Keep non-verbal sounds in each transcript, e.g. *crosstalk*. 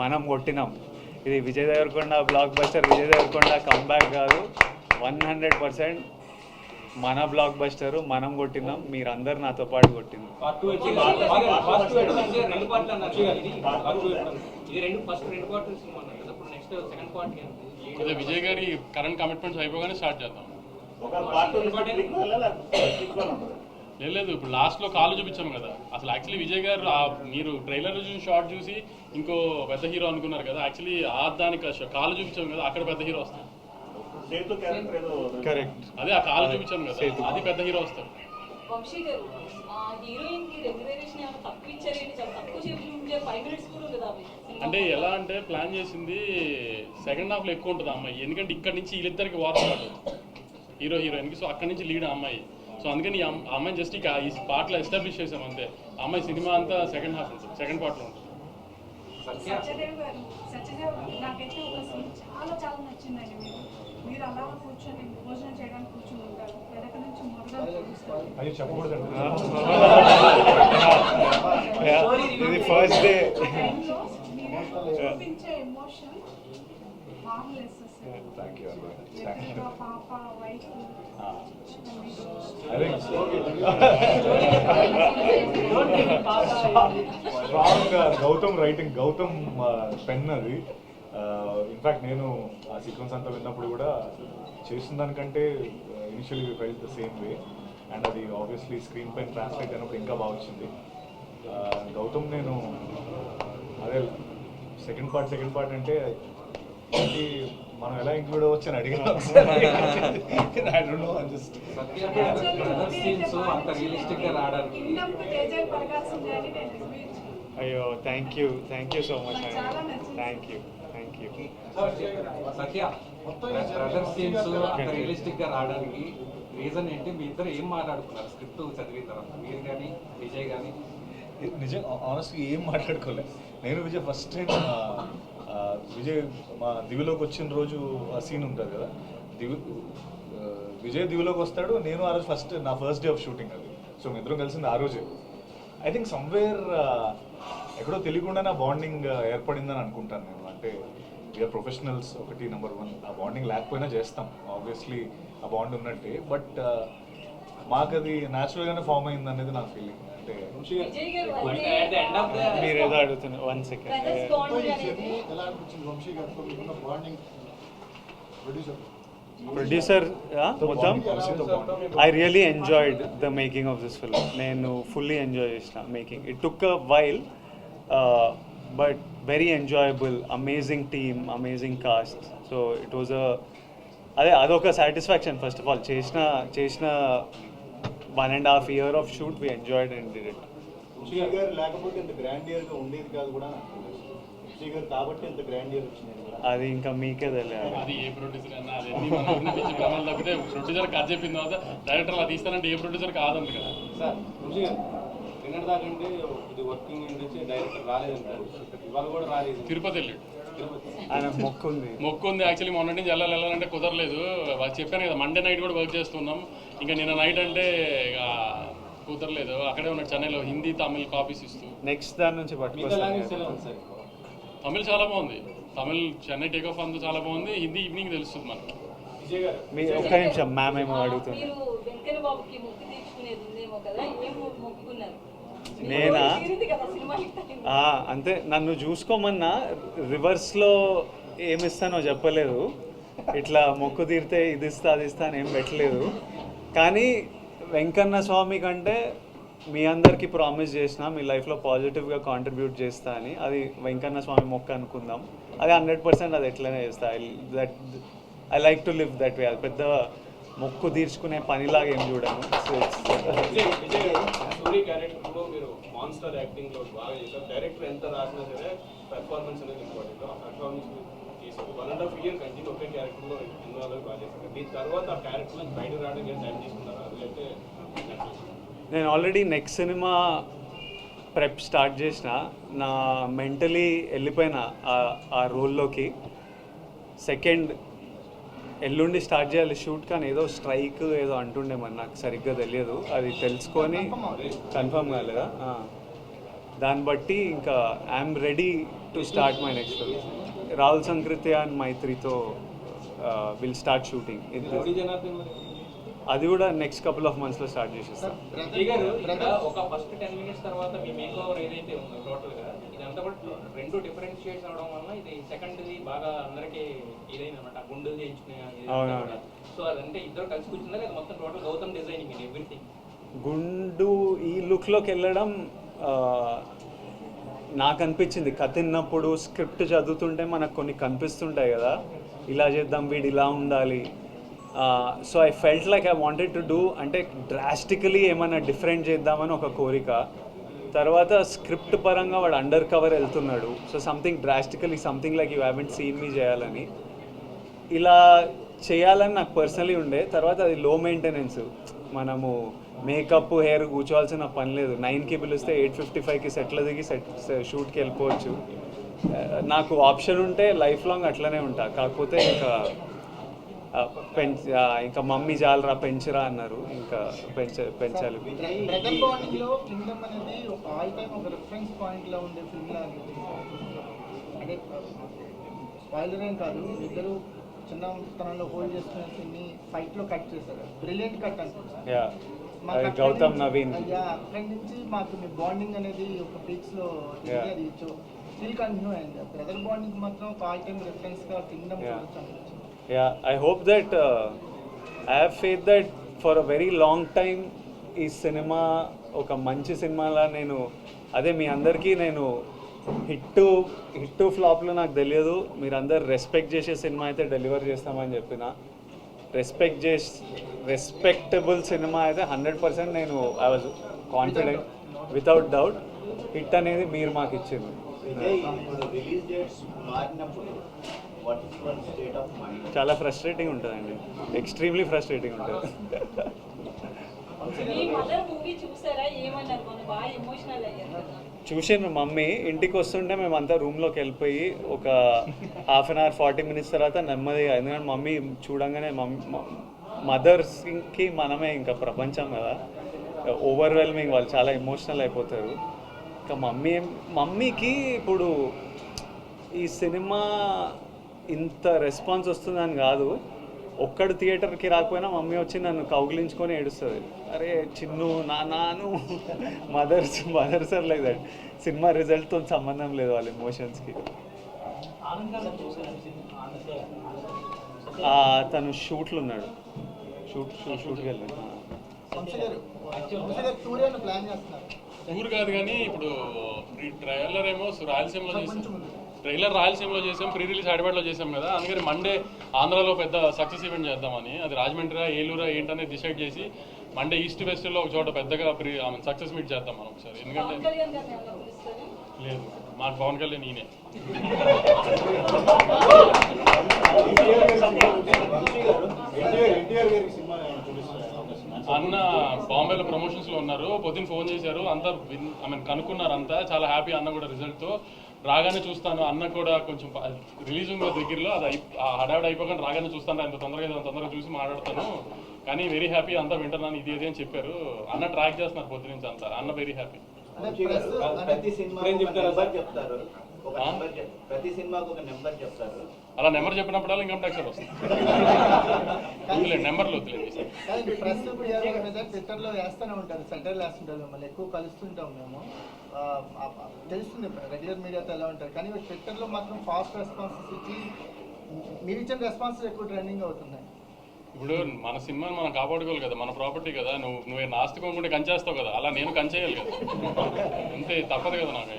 మనం కొట్టినాం. ఇది Vijay Deverakonda blockbuster Vijay Deverakonda comeback కాదు. వన్ హండ్రెడ్ పర్సెంట్ మన బ్లాక్ బస్టర్ మనం కొట్టినాం. మీరందరు నాతో పాటు కొట్టింది విజయ్ గారి కరెంట్ కమిట్మెంట్స్ అయిపోగానే స్టార్ట్ చేద్దాం. ఒక పార్ట్ లేదు లేదు ఇప్పుడు లాస్ట్లో కాళ్ళు చూపించాం కదా. అసలు యాక్చువల్లీ విజయ్ గారు ఆ మీరు ట్రైలర్ చూసి షార్ట్ చూసి ఇంకో పెద్ద హీరో అనుకున్నారు కదా. యాక్చువల్లీ ఆ దానికి కాళ్ళు చూపించాం కదా అక్కడ పెద్ద హీరో వస్తాడు. సేతు క్యారెక్టర్ ఏదో కరెక్ట్ అదే ఆ కాళ్ళు చూపించాం కదా. అది పెద్ద హీరో వస్తాడు. వంశీ గారు ఆ హీరోయిన్కి రెగ్యులరేషన్ ఏమైనా తక్కువ ఇచ్చారేంటి? చాలా తక్కువ చూపించే ఫైవ్ మినిట్స్ కూడా కదా అవి సినిమా అంటే ఎలా అంటే ప్లాన్ చేసింది సెకండ్ హాఫ్లో ఎక్కువ ఉంటుంది అమ్మాయి. ఎందుకంటే ఇక్కడ నుంచి వీళ్ళిద్దరికి వార్ స్టార్ట్ అవుతుంది హీరో హీరోయిన్కి సో అక్కడ నుంచి లీడ్ ఆ అమ్మాయి. సో అందుకని ఆ అమ్మాయిని జస్ట్ ఇక ఈ పార్ట్లో ఎస్టాబ్లిష్ చేసాం అంతే ఆ అమ్మాయి సినిమా అంతా సెకండ్ హాఫ్ ఉంటుంది సెకండ్ పార్ట్లో ఉంటుంది నాకైతే ఒక సీన్ చాలా చాలా నచ్చిందండి మీరు మీరు అలా కూర్చొని భోజనం చేయడానికి కూర్చొని ఉంటారు వెనక నుంచి మొదలు చూస్తారు అయ్యో చెప్పకూడదండి ఇది ఫస్ట్ డే ఆ టైంలో మీరు చూపించే ఎమోషన్ మామూలు థ్యాంక్ యూ ఎదురుగా పాప wife Gautam writing Gautam pen అది. ఇన్ఫాక్ట్ నేను ఆ సీక్వెన్స్ అంతా విన్నప్పుడు కూడా చేసిన దానికంటే initially felt the same way and అది ఆబ్వియస్లీ స్క్రీన్ పైన ట్రాన్స్లేట్ అయినప్పుడు ఇంకా బాగా వచ్చింది. గౌతమ్ నేను అదే సెకండ్ పార్ట్ సెకండ్ పార్ట్ అంటే మనం ఎలా ఇంక్లూడ్ అవ్వచ్చు అని అడిగాను *laughs* అయ్యో thank you thank you so much. Thank you thank you Satya brother scenes అంత రియలిస్టిక్గా రావడానికి రీజన్ ఏంటి? మీ ఇద్దరు ఏం మాట్లాడుకున్నారు? స్క్రిప్ట్ చదివిన తర్వాత. మీరు కానీ విజయ్ కానీ నిజం ఆనెస్ట్గా ఏం మాట్లాడుకోలే. నేను విజయ్ ఫస్ట్ టైం విజయ్ మా దివిలోకి వచ్చిన రోజు ఆ సీన్ ఉంటుంది కదా? దివి విజయ్ దివిలోకి వస్తాడు నేను ఆ రోజు ఫస్ట్ నా ఫస్ట్ డే ఆఫ్ షూటింగ్ అది. సో మీ ఇద్దరం కలిసింది ఆ రోజే. ఐ థింక్ సమ్వేర్ ఎక్కడో తెలియకుండా నా బాండింగ్ ఏర్పడిందని అనుకుంటాను నేను. అంటే వీఆర్ ప్రొఫెషనల్స్ ఒకటి నెంబర్ వన్ ఆ బాండింగ్ లేకపోయినా చేస్తాం. ఆబ్వియస్లీ ఆ బాండ్ ఉన్నట్టే. బట్ మాకు అది న్యాచురల్గానే ఫామ్ అయింది అనేది నా ఫీలింగ్ అంటే మీరు ఏదో అడుగుతున్నారు వన్ సెకండ్ బ్రదర్స్ బాండ్ అనేది ఎలా అనిపించింది వంశీ గారితో? మీకున్న బాండింగ్ ప్రొడ్యూసర్ ప్రొడ్యూసర్ మొత్తం? I really enjoyed the making of this film నేను ఫుల్లీ ఎంజాయ్ చేసిన making it took a while but very enjoyable amazing team amazing cast so it was a అదే అదొక సాటిస్ఫాక్షన్ ఫస్ట్ ఆఫ్ ఆల్ చేసిన చేసిన one and half year of shoot we enjoyed and did it లేకపోతే ఇంత grand ఇయర్గా ఉండేది కాదు కూడా కాబట్టి ఇంత గ్రాండ్ ఇయర్ అది ఇంకా మీకే తెలియాలి. అది ఏ ప్రొడ్యూసర్ అన్నా మన తప్పితే ప్రొడ్యూసర్ కథ చెప్పిన తర్వాత డైరెక్టర్ ఏ ప్రొడ్యూసర్ కదా. సార్ గారు ఇది వర్కింగ్ నుంచి డైరెక్టర్ రాలేదంటారు. ఇవాళ కూడా రాలేదు. తిరుపతి వెళ్ళాడు. ఆయన మొక్కు ఉంది మొక్కు ఉంది యాక్చువల్లీ మొన్న నుంచి వెళ్ళాలి వెళ్ళాలంటే కుదరలేదు. వాళ్ళు చెప్పాను కదా మండే నైట్ కూడా వర్క్ చేస్తున్నాం. ఇంకా నిన్న నైట్ అంటే ఇక కుదరలేదు. అక్కడే ఉన్నాడు చెన్నైలో హిందీ తమిళ్ కాపీస్ ఇస్తూ. నెక్స్ట్ దాని నుంచి తమిళ్ చాలా బాగుంది. తమిళ్ చెన్నై టేక్ ఆఫ్ అంతా చాలా బాగుంది. హిందీ ఈవినింగ్ తెలుస్తుంది మనకి. విజయ్ గారు. మీ ఒక్క నిమిషం మ్యామ్ ఏమో అడుగుతుంది నేనా? అంతే. నన్ను చూసుకోమన్నా రివర్స్లో ఏమిస్తానో చెప్పలేదు. ఇట్లా మొక్కు తీరితే ఇది ఇస్తా అది ఇస్తా అని ఏం పెట్టలేదు. కానీ వెంకన్న స్వామి కంటే మీ అందరికీ ప్రామిస్ చేసిన మీ లైఫ్లో పాజిటివ్గా కాంట్రిబ్యూట్ చేస్తా అని అది వెంకన్న స్వామి మొక్క అనుకుందాం. అది హండ్రెడ్ పర్సెంట్ అది ఎట్లనే చేస్తా. I that I like to live that way అది పెద్ద మొక్కు తీర్చుకునే పనిలాగా ఏం చూడను. డైరెక్టర్ ఎంత రాసినా సరే పెర్ఫార్మెన్స్ అనేది ఇంపార్టెంట్ చేశారు one and half year continue ఒకే క్యారెక్టర్లో ఇన్వాల్వ్ బాగా దీని తర్వాత ఆ క్యారెక్టర్ నుంచి బయట రావడానికి టైం తీసుకున్నారా? లేకపోతే నేను already next cinema prep start చేసిన. నా మెంటలీ వెళ్ళిపోయిన ఆ- రోల్లోకి సెకండ్ ఎల్లుండి స్టార్ట్ చేయాలి షూట్ కానీ ఏదో స్ట్రైక్ ఏదో అంటుండే మరి నాకు సరిగ్గా తెలియదు. అది తెలుసుకొని కన్ఫర్మ్ కాలేదా. దాన్ని బట్టి ఇంకా I'm ready to start my next film Rahul Sankrityan and మైత్రితో will start shooting అది కూడా నెక్స్ట్ కపుల్ ఆఫ్ మంత్స్లో స్టార్ట్ చేసేస్తాం. ఒక ఫస్ట్ టెన్ మినిట్స్ తర్వాత మీ మేక్ ఓవర్ ఏదైతే ఉందో టోటల్గా ఇదంతా కూడా రెండు అవడం వల్ల ఇది సెకండ్ ది బాగా అందరికి చేయించుకునే. సో అదంటే ఇద్దరు కలిసి లేదా మొత్తం టోటల్ గౌతమ్ డిజైనింగ్ ఎవ్రీథింగ్ గుండు ఈ లుక్లోకి వెళ్ళడం ఆ, నాకు అనిపించింది. కథ విన్నప్పుడు స్క్రిప్ట్ చదువుతుంటే మనకు కొన్ని కనిపిస్తుంటాయి కదా. ఇలా చేద్దాం వీడు ఇలా ఉండాలి. So I felt like I wanted to do అంటే డ్రాస్టికలీ ఏమైనా డిఫరెంట్ చేద్దామని ఒక కోరిక. తర్వాత స్క్రిప్ట్ పరంగా వాడు అండర్ కవర్ వెళ్తున్నాడు. So something drastically something like you haven't seen మీ చేయాలని. ఇలా చేయాలని నాకు పర్సనలీ ఉండే. తర్వాత అది లో మెయింటెనెన్స్ మనము మేకప్ హెయిర్ కూర్చోవాల్సిన పని లేదు. నైన్కి పిలిస్తే ఎయిట్ ఫిఫ్టీ ఫైవ్కి సెట్లు దిగి సెట్ షూట్కి వెళ్ళిపోవచ్చు. నాకు ఆప్షన్ ఉంటే లైఫ్ లాంగ్ అట్లనే ఉంటా. కాకపోతే ఇంకా పెంచ ఇంకా మమ్మీ జాలరా పెంచరా అన్నారు. ఇంకా పెంచ పెంచాలి. కాదు. ఇద్దరు చిన్నతనంలో హోల్డ్ చేసుకునే సీన్ని ఫైట్లో కట్ చేశారు. బ్రిలియంట్ కట్ అనిపించింది యా గౌతమ్ నవీన్. యా, అక్కడి నుంచి మాకు మీ బాండింగ్ అనేది ఒక పీక్స్లో. అది స్టిల్ కంటిన్యూ అయింది. బ్రదర్ బాండింగ్ మాత్రం all time రిఫరెన్స్గా Kingdom hope that uh, I have faith that for a very long time ఈ సినిమా ఒక మంచి సినిమాలా నేను అదే మీ అందరికీ నేను హిట్ హిట్ ఫ్లాప్లో నాకు తెలియదు. మీరు అందరు రెస్పెక్ట్ చేసే సినిమా అయితే డెలివర్ చేస్తామని చెప్పిన. రెస్పెక్ట్ చేసి రెస్పెక్టబుల్ సినిమా అయితే హండ్రెడ్ పర్సెంట్ నేను I was confident without doubt hit అనేది మీరు మాకు ఇచ్చింది. విజయ్ ఇప్పుడు రిలీజ్ డేట్స్ మారినప్పుడు what is your state of mind చాలా ఫ్రస్ట్రేటింగ్ ఉంటుందండి. ఎక్స్ట్రీమ్లీ ఫ్రస్ట్రేటింగ్ ఉంటుంది. మీ మదర్ మూవీ చూసారా? ఏమన్నారు? మొన్న బాగా ఎమోషనల్ అయ్యారు చూసాను మమ్మీ ఇంటికి వస్తుంటే మేమంతా రూమ్లోకి వెళ్ళిపోయి ఒక half an hour forty minutes తర్వాత నెమ్మదిగా ఎందుకంటే మమ్మీ చూడంగానే మమ్మీ మదర్స్కి మనమే ఇంకా ప్రపంచం కదా. ఓవర్వెల్మింగ్ వాళ్ళు చాలా ఎమోషనల్ అయిపోతారు. ఇంకా మమ్మీ మమ్మీకి ఇప్పుడు ఈ సినిమా ఇంత రెస్పాన్స్ వస్తుందని కాదు. ఒక్కడు థియేటర్కి రాకపోయినా మమ్మీ వచ్చి నన్ను కౌగిలించుకొని ఏడుస్తుంది. అరే చిన్ను నా నాను mothers mothers like that cinema రిజల్ట్తో సంబంధం లేదు వాళ్ళ ఎమోషన్స్కి తను షూట్లు ఉన్నాడు. షూట్ షూట్ షూట్కి వెళ్ళాడు. టూర్ కాదు కానీ ఇప్పుడు ఈ ట్రైలర్ ఏమో రాయలసీమలో చేసాం. ట్రైలర్ రాయలసీమలో చేసాం ప్రీ రిలీజ్ హైదరాబాద్లో చేసాం కదా. అందుకని మండే ఆంధ్రాలో పెద్ద సక్సెస్ ఈవెంట్ చేద్దామని. అది రాజమండ్రి ఏలూరా ఏంటనేది డిసైడ్ చేసి మండే ఈస్ట్ వెస్ట్లో ఒక చోట పెద్దగా ప్రీ సక్సెస్ మీట్ చేద్దాం మనం ఒకసారి. ఎందుకంటే లేదు. మాకు పవన్ కళ్యాణ్ నేనే? అన్న బాంబేలో ప్రమోషన్స్లో ఉన్నారు. పొద్దున్న ఫోన్ చేశారు. అంతా ఐ మీన్ కనుక్కున్నారు అంతా. చాలా హ్యాపీ అన్న కూడా రిజల్ట్తో. రాగానే చూస్తాను. అన్న కూడా కొంచెం రిలీజ్ ఉంది దగ్గరలో అది హడావిడి అయిపోకుండా రాగానే చూస్తాను అంత తొందరగా తొందరగా చూసి మాట్లాడతాను. కానీ వెరీ హ్యాపీ అంతా వింటున్నాను. ఇది ఇది అని చెప్పారు. అన్న ట్రాక్ చేస్తున్నారు పొద్దు నుంచి అంతా. అన్న వెరీ హ్యాపీ ప్రతి ఒక చెప్తారా నెంబర్ చెప్తారు. సినిమాకి ఒక నెంబర్ అలా నెంబర్ చెప్పినప్పుడల్లా ఇన్కమ్ ట్యాక్స్ వస్తుంది. నెంబర్లు *laughs* వద్దులేదు కానీ ప్రెస్ పిఆర్ మీద ట్విట్టర్లో వేస్తూనే ఉంటారు. సెంటర్ వేస్తుంటారు మిమ్మల్ని. ఎక్కువ కలుస్తుంటాం మేము. తెలుస్తుంది. రెగ్యులర్ మీడియాతో ఎలా ఉంటారు. కానీ ట్విట్టర్లో మాత్రం ఫాస్ట్ రెస్పాన్సెస్ ఇచ్చి మీరు ఇచ్చిన రెస్పాన్సెస్ ఎక్కువ ట్రెండింగ్ అవుతున్నాయి. ఇప్పుడు మన సినిమాని మనం కాపాడుకోవాలి కదా మన ప్రాపర్టీ కదా. నువ్వు నువ్వు నాస్తి కొనుక్కుంటే కంచేస్తావు కదా. అలా నేను కంచేయాలి కదా. అంతే తప్పదు కదా నాకు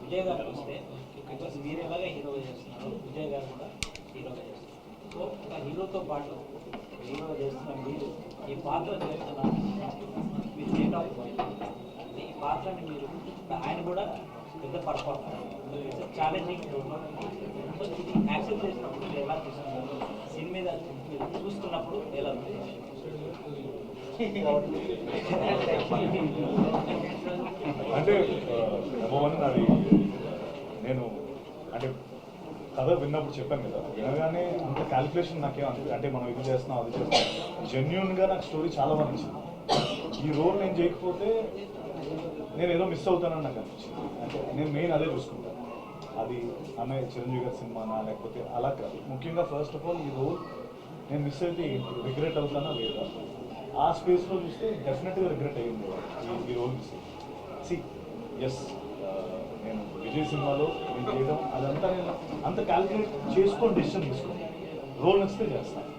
విజయ్ గారు చూస్తే బికాస్ హీరోగా చేస్తున్నారు విజయ్ గారు కూడా హీరోగా చేస్తున్నారు సో ఒక హీరోతో పాటు చేస్తున్న మీరు ఈ పాత్ర చేస్తున్న మీ స్టేట్ ఆఫ్ ఈ పాత్రని మీరు ఆయన కూడా పెద్ద పర్ఫార్మర్ ఛాలెంజింగ్ సో ఇది యాక్సెప్ట్ చేసినప్పుడు మీరు ఎలా చూస్తున్నారు? దీని మీద మీరు చూస్తున్నప్పుడు ఎలా అంటే నెంబర్ వన్ అది నేను అంటే కథ విన్నప్పుడు చెప్పాను కదా వినగానే అంత క్యాలిక్యులేషన్ నాకేం అనిపి అంటే మనం ఇది చేస్తున్నాం అది చేస్తున్నాం. జెన్యున్గా నాకు స్టోరీ చాలా బాగా నచ్చింది. ఈ రోల్ నేను చేయకపోతే నేను ఏదో మిస్ అవుతానని నాకు అనిపించింది. అంటే నేను మెయిన్ అదే చూసుకుంటాను అది అన్నయ్య చిరంజీవి గారి సినిమానా లేకపోతే అలా కాదు. ముఖ్యంగా ఫస్ట్ ఆఫ్ ఆల్ ఈ రోల్ నేను మిస్ అయితే రిగ్రెట్ అవుతానా లేదా? ఆ స్పేస్లో చూస్తే డెఫినెట్గా రిగ్రెట్ అయ్యింది ఈ role miss C S Vijay సినిమాలో నేను చేయడం అదంతా నేను అంత క్యాలిక్యులేట్ చేసుకొని డిసిషన్ తీసుకోండి రోల్ నచ్చితే చేస్తాను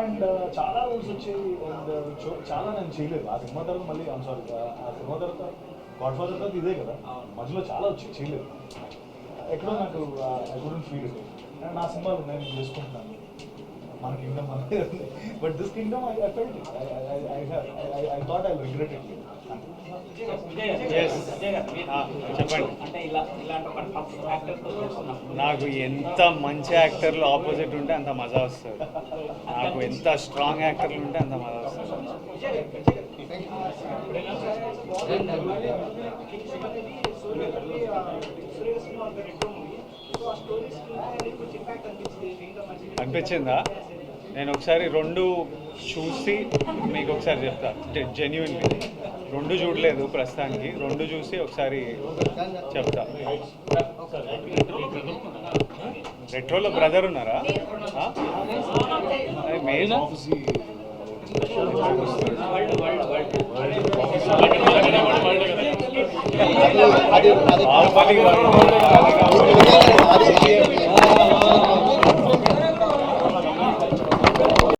అండ్ uh, చాలా రోల్స్ వచ్చాయి. అండ్ uh, చాలా నేను చేయలేదు. ఆ సినిమా తర్వాత మళ్ళీ సారీ ఆ సినిమా తర్వాత గాడ్ ఫాదర్ తర్వాత ఇదే కదా. మధ్యలో చాలా వచ్చాయి. చేయలేదు. ఎక్కడో నాకు ఐ ఫీల్ అండ్ నా సినిమాలు నేను చేసుకుంటున్నాను. మన kingdom but this kingdom I I felt it I I thought I regret it. అంటే ఇలా ఇలాంటి ఒక టఫ్ యాక్టర్తో నాకు ఎంత మంచి యాక్టర్లు ఆపోజిట్ ఉంటే అంత మజా వస్తుంది నాకు ఎంత స్ట్రాంగ్ యాక్టర్లు ఉంటే అంత మజా వస్తుంది గారు. అనిపించిందా నేను ఒకసారి రెండు చూసి మీకు ఒకసారి చెప్తా జెన్యున్ రెండు చూడలేదు ప్రస్తుతానికి రెండు చూసి ఒకసారి చెప్తా రెట్రోలో బ్రదర్ ఉన్నారా మెయిన్ అది